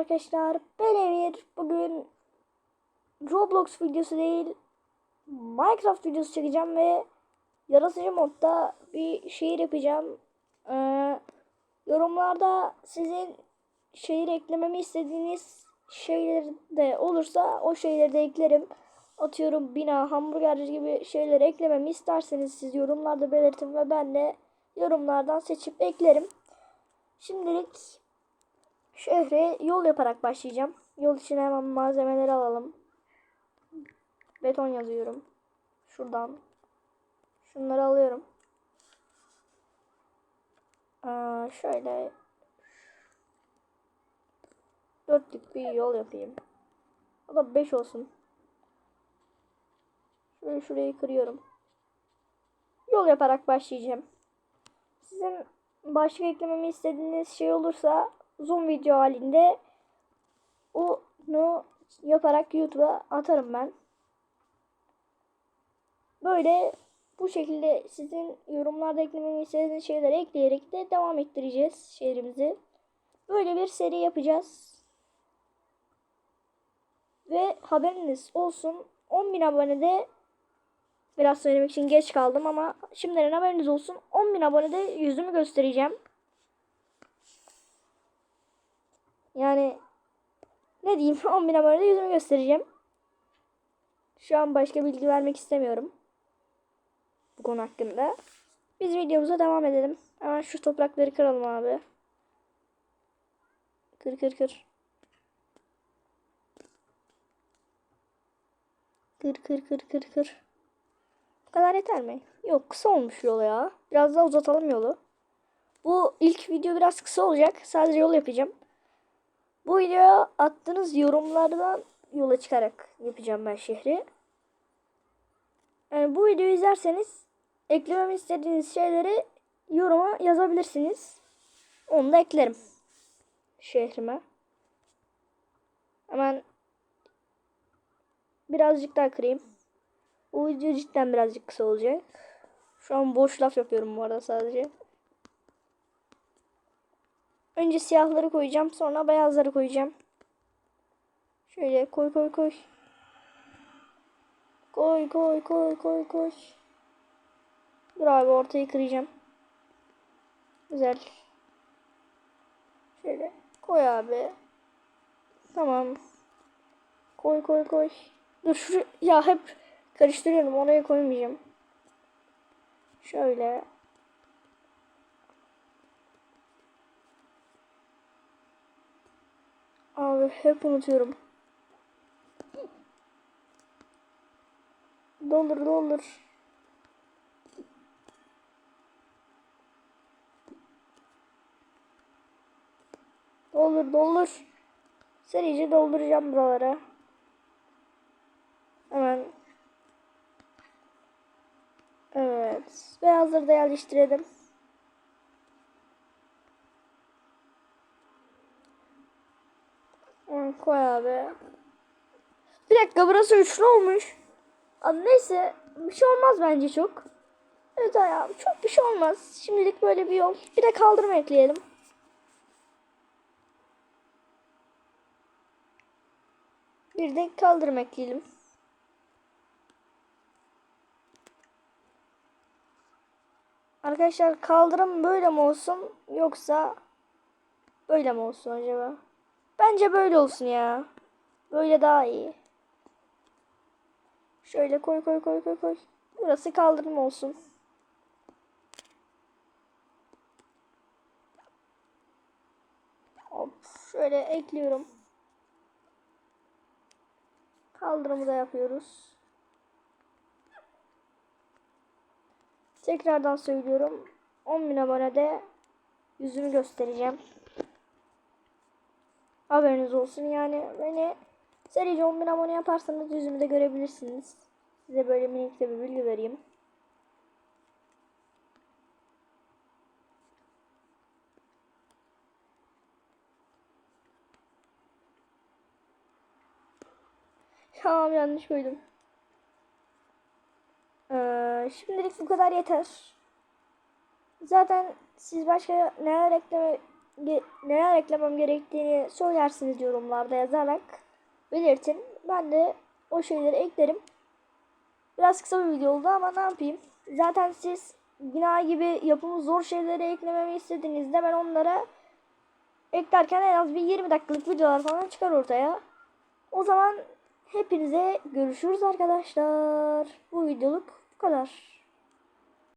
arkadaşlar. Ben Emir. Bugün Roblox videosu değil Minecraft videosu çekeceğim ve yaratıcı modda bir şehir yapacağım. Ee, yorumlarda sizin şehir eklememi istediğiniz şeyler de olursa o şeyleri de eklerim. Atıyorum bina, hamburgerci gibi şeyleri eklememi isterseniz siz yorumlarda belirtin ve ben de yorumlardan seçip eklerim. Şimdilik şehre yol yaparak başlayacağım. Yol için hemen malzemeleri alalım. Beton yazıyorum. Şuradan. Şunları alıyorum. Aa, şöyle dörtlük bir yol yapayım. O da 5 olsun. Şöyle şurayı kırıyorum. Yol yaparak başlayacağım. Sizin başka eklememi istediğiniz şey olursa zoom video halinde onu yaparak YouTube'a atarım ben. Böyle bu şekilde sizin yorumlarda eklememi istediğiniz şeyleri ekleyerek de devam ettireceğiz şehrimizi. Böyle bir seri yapacağız. Ve haberiniz olsun 10.000 abonede biraz söylemek için geç kaldım ama şimdiden haberiniz olsun 10.000 abonede yüzümü göstereceğim. Yani ne diyeyim 10.000 abonede yüzümü göstereceğim. Şu an başka bilgi vermek istemiyorum. Bu konu hakkında. Biz videomuza devam edelim. Hemen şu toprakları kıralım abi. Kır kır kır. Kır kır kır kır kır. Bu kadar yeter mi? Yok kısa olmuş yol ya. Biraz daha uzatalım yolu. Bu ilk video biraz kısa olacak. Sadece yol yapacağım. Videoya attığınız yorumlardan yola çıkarak yapacağım ben şehri. Yani bu videoyu izlerseniz eklememi istediğiniz şeyleri yoruma yazabilirsiniz. Onu da eklerim. Şehrime. Hemen birazcık daha kırayım. Bu video cidden birazcık kısa olacak. Şu an boş laf yapıyorum bu arada sadece. Önce siyahları koyacağım. Sonra beyazları koyacağım. Şöyle koy koy koy. Koy koy koy koy koy. Dur abi ortayı kıracağım. Güzel. Şöyle koy abi. Tamam. Koy koy koy. Dur şu ya hep karıştırıyorum oraya koymayacağım. Şöyle. Abi hep unutuyorum. Doldur doldur. Doldur doldur. Serice dolduracağım buralara. Hemen. Evet. Beyazları da yerleştirelim. Koy abi. Bir dakika burası üçlü olmuş. Abi neyse bir şey olmaz bence çok. Evet ayağım çok bir şey olmaz. Şimdilik böyle bir yol. Bir de kaldırma ekleyelim. Bir de kaldırma ekleyelim. Arkadaşlar kaldırım böyle mi olsun yoksa böyle mi olsun acaba? Bence böyle olsun ya. Böyle daha iyi. Şöyle koy koy koy koy koy. Burası kaldırım olsun. Hop şöyle ekliyorum. Kaldırımı da yapıyoruz. Tekrardan söylüyorum. 10.000 abonede yüzümü göstereceğim. Haberiniz olsun yani beni serice 10.000 abone yaparsanız yüzümü de görebilirsiniz. Size böyle minik de bir bilgi vereyim. Tamam yanlış koydum. Ee, şimdilik bu kadar yeter. Zaten siz başka neler ekleme neler eklemem gerektiğini söylersiniz yorumlarda yazarak belirtin. Ben de o şeyleri eklerim. Biraz kısa bir video oldu ama ne yapayım? Zaten siz bina gibi yapımı zor şeyleri eklememi istediğinizde ben onlara eklerken en az bir 20 dakikalık videolar falan çıkar ortaya. O zaman hepinize görüşürüz arkadaşlar. Bu videoluk bu kadar.